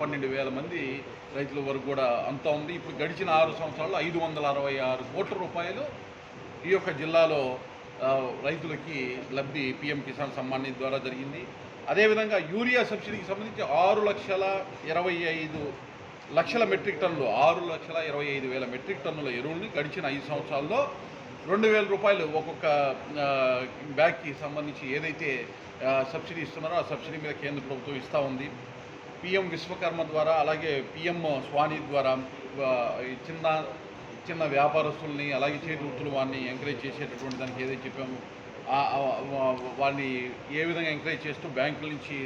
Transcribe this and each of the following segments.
పన్నెండు వేల మంది రైతుల వరకు కూడా అంతా ఉంది. ఇప్పుడు గడిచిన ఆరు సంవత్సరాల్లో ఐదు వందల అరవై ఆరు కోట్ల రూపాయలు ఈ యొక్క జిల్లాలో రైతులకి లబ్ధి పిఎం కిసాన్ సమ్మాన్ నిధి ద్వారా జరిగింది. అదేవిధంగా యూరియా సబ్సిడీకి సంబంధించి ఆరు లక్షల ఇరవై ఐదు లక్షల మెట్రిక్ టన్నులు ఆరు లక్షల ఇరవై ఐదు వేల మెట్రిక్ టన్నుల ఎరువుల్ని గడిచిన ఐదు సంవత్సరాల్లో రెండు వేల రూపాయలు ఒక్కొక్క బ్యాగ్కి సంబంధించి ఏదైతే సబ్సిడీ ఇస్తున్నారో ఆ సబ్సిడీ మీద కేంద్ర ప్రభుత్వం ఇస్తూ ఉంది. పిఎం విశ్వకర్మ ద్వారా అలాగే పిఎం స్వాని ద్వారా చిన్న చిన్న వ్యాపారస్తుల్ని అలాగే చేతి వృత్తులు వారిని ఎంకరేజ్ చేసేటటువంటి దానికి ఏదైతే చెప్పాము వారిని ఏ విధంగా ఎంకరేజ్ చేస్తూ బ్యాంకుల నుంచి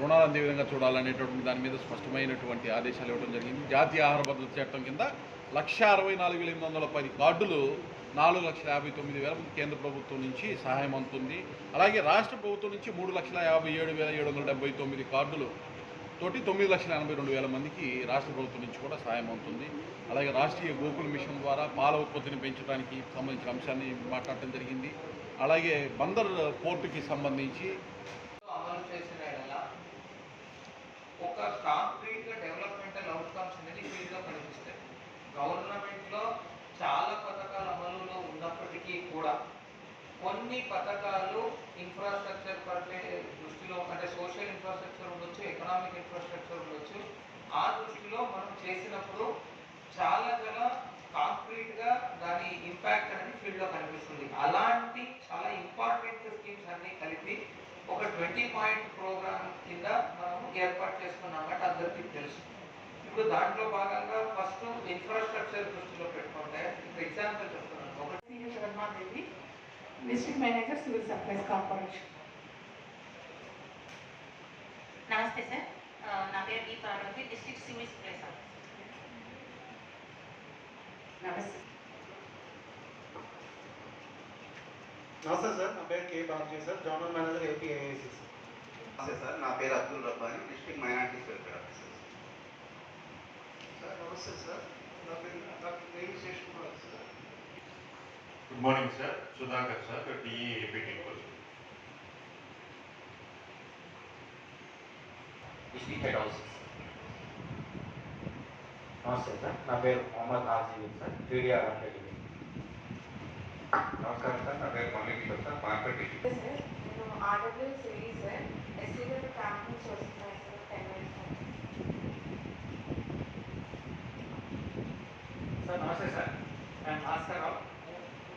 రుణాలు అందే విధంగా చూడాలనేటటువంటి దాని మీద స్పష్టమైనటువంటి ఆదేశాలు ఇవ్వడం జరిగింది. జాతీయ ఆహార భద్రత చట్టం కింద లక్ష అరవై నాలుగు వేల ఎనిమిది వందల పది కార్డులు నాలుగు లక్షల యాభై తొమ్మిది వేల కేంద్ర ప్రభుత్వం నుంచి సహాయం అందుతుంది. అలాగే రాష్ట్ర ప్రభుత్వం నుంచి మూడు లక్షల యాభై ఏడు వేల ఏడు వందల డెబ్బై తొమ్మిది కార్డులు తోటి తొమ్మిది లక్షల ఎనభై రెండు వేల మందికి రాష్ట్ర ప్రభుత్వం నుంచి కూడా సాయం అవుతుంది. అలాగే రాష్ట్రీయ గోకుల మిషన్ ద్వారా పాల ఉత్పత్తిని పెంచడానికి సంబంధించిన అంశాన్ని మాట్లాడటం జరిగింది. అలాగే బందర్ పోర్టుకి సంబంధించి అమలు చేసిన ఒక కాంక్రీట్ డెవలప్మెంటల్ అవుట్కమ్స్ అనేది ఫీల్డ్ కనిపిస్తాయి. చాలా పథకాలు అమలులో ఉన్నప్పటికీ కూడా కొన్ని పథకాలు ఇన్ఫ్రాస్ట్రక్చర్ పట్టే దృష్టిలో అంటే సోషల్ ఎకనామిక్ ఇన్ఫ్రాస్ట్రక్చర్ ఉండొచ్చు. ఆ దృష్టిలో మనం చేసినప్పుడు చాలా చాలా కాంక్రీట్గా దాని ఇంపాక్ట్ అనేది ఫీల్డ్లో కనిపిస్తుంది. అలాంటి చాలా ఇంపార్టెంట్ స్కీమ్స్ అన్నీ కలిపి ఒక ట్వంటీ పాయింట్ ప్రోగ్రామ్ కింద మనం ఏర్పాటు చేసుకున్నామంటే అందరికీ తెలుసు. ఇప్పుడు దాంట్లో భాగంగా ఫస్ట్ ఇన్ఫ్రాస్ట్రక్చర్ దృష్టిలో పెట్టుకుంటే ఇప్పుడు ఎగ్జాంపుల్ చెప్తున్నాను. ఒకటి Shri district manager civil supplies corporation నమస్తే సార్ ఆ, నా పేరు D Parvathi district civil supplies office నమస్తే నమస్తే సార్ నా పేరు K Babji sir general manager AP AIC నమస్తే సార్ నా పేరు Abdul Rabbani district minorities welfare officer sir నమస్తే సార్ నా పేరు doctor Devi Shesh Kumar sir good morning sir Sudhakar sir DE AP temple district head houses నమస్తే sir నా పేరు Mohammed Ajeed sir TDR marketing నమస్కారం sir నా పేరు Mallikishore sir market district sir నేను ఆర్డబ్ల్యూ సిరీ సార్ ఎస్సీ గారి camp నుంచి వస్తున్నాను సార్ టెన్ మినిట్స్ సార్ నమస్తే సార్ నేను భాస్కర్ రావు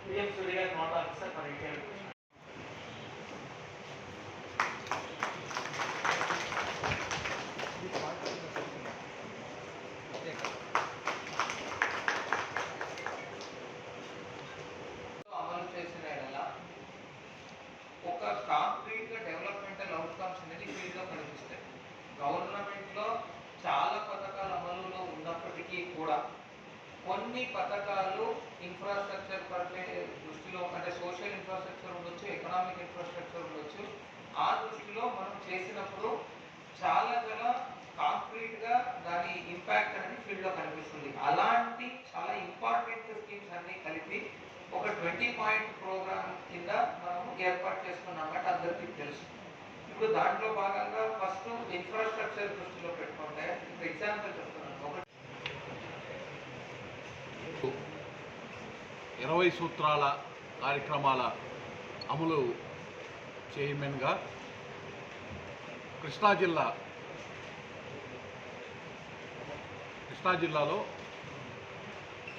పిఎం సూర్య గారి నోట్ ఆఫీసర్ ఫర్ ఇండియన్ కొన్ని పథకాలు ఇన్ఫ్రాస్ట్రక్చర్ పట్ల దృష్టిలో అంటే సోషల్ ఇన్ఫ్రాస్ట్రక్చర్ ఉండొచ్చు ఎకనామిక్ ఇన్ఫ్రాస్ట్రక్చర్ ఉండొచ్చు. ఆ దృష్టిలో మనం చేసినప్పుడు చాలా చాలా కాంక్రీట్గా దాని ఇంపాక్ట్ అనేది ఫీల్డ్లో కనిపిస్తుంది. అలాంటి చాలా ఇంపార్టెంట్ స్కీమ్స్ అన్నీ కలిపి ఒక ట్వంటీ పాయింట్ ప్రోగ్రామ్ కింద మనం ఏర్పాటు చేసుకున్నాం అంటే అందరికీ తెలుసు. ఇప్పుడు దాంట్లో భాగంగా ఫస్ట్ ఇన్ఫ్రాస్ట్రక్చర్ దృష్టిలో పెట్టుకుంటే ఇప్పుడు ఎగ్జాంపుల్ చెప్తున్నాను ఒక ఇరవై సూత్రాల కార్యక్రమాల అమలు చైర్మన్గా కృష్ణా జిల్లా కృష్ణా జిల్లాలో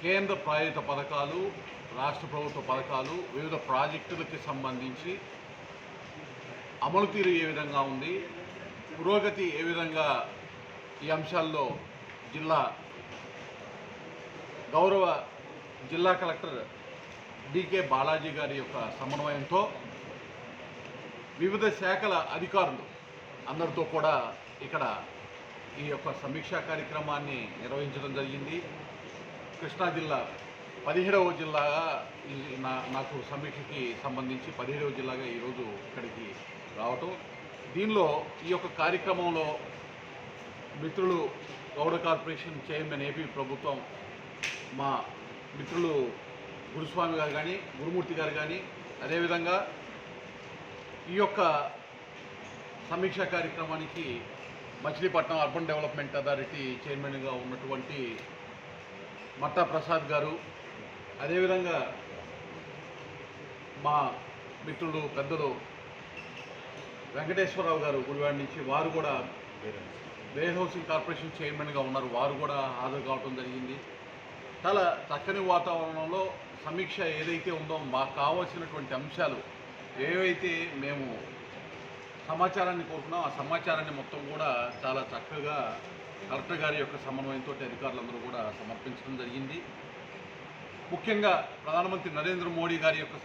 కేంద్ర ప్రాయోజిత పథకాలు రాష్ట్ర ప్రభుత్వ పథకాలు వివిధ ప్రాజెక్టులకి సంబంధించి అమలు తీరు ఏ విధంగా ఉంది పురోగతి ఏ విధంగా ఈ అంశాల్లో జిల్లా గౌరవ జిల్లా కలెక్టర్ డికే బాలాజీ గారి యొక్క సమన్వయంతో వివిధ శాఖల అధికారులు అందరితో కూడా ఇక్కడ ఈ యొక్క సమీక్షా కార్యక్రమాన్ని నిర్వహించడం జరిగింది. కృష్ణా జిల్లా పదిహేడవ జిల్లాగా నాకు సమీక్షకి సంబంధించి పదిహేడవ జిల్లాగా ఈరోజు ఇక్కడికి రావటం. దీనిలో ఈ యొక్క కార్యక్రమంలో మిత్రులు గౌడ కార్పొరేషన్ చైర్మన్ ఏపీ ప్రభుత్వం మా మిత్రులు గురుస్వామి గారు కానీ గురుమూర్తి గారు కానీ అదేవిధంగా ఈ యొక్క సమీక్షా కార్యక్రమానికి మచిలీపట్నం అర్బన్ డెవలప్మెంట్ అథారిటీ చైర్మన్గా ఉన్నటువంటి మట్టా ప్రసాద్ గారు అదేవిధంగా మా మిత్రులు పెద్దలు వెంకటేశ్వరరావు గారు గుడివాడ నుంచి వారు కూడా వే హౌసింగ్. కార్పొరేషన్ చైర్మన్గా ఉన్నారు. వారు కూడా హాజరు కావడం జరిగింది. చాలా చక్కని వాతావరణంలో సమీక్ష ఏదైతే ఉందో మాకు కావాల్సినటువంటి అంశాలు ఏవైతే మేము సమాచారాన్ని కోరుకున్నాం ఆ సమాచారాన్ని మొత్తం కూడా చాలా చక్కగా కలెక్టర్ గారి యొక్క సమన్వయంతో అధికారులందరూ కూడా సమర్పించడం జరిగింది. ముఖ్యంగా ప్రధానమంత్రి నరేంద్ర మోడీ గారి యొక్క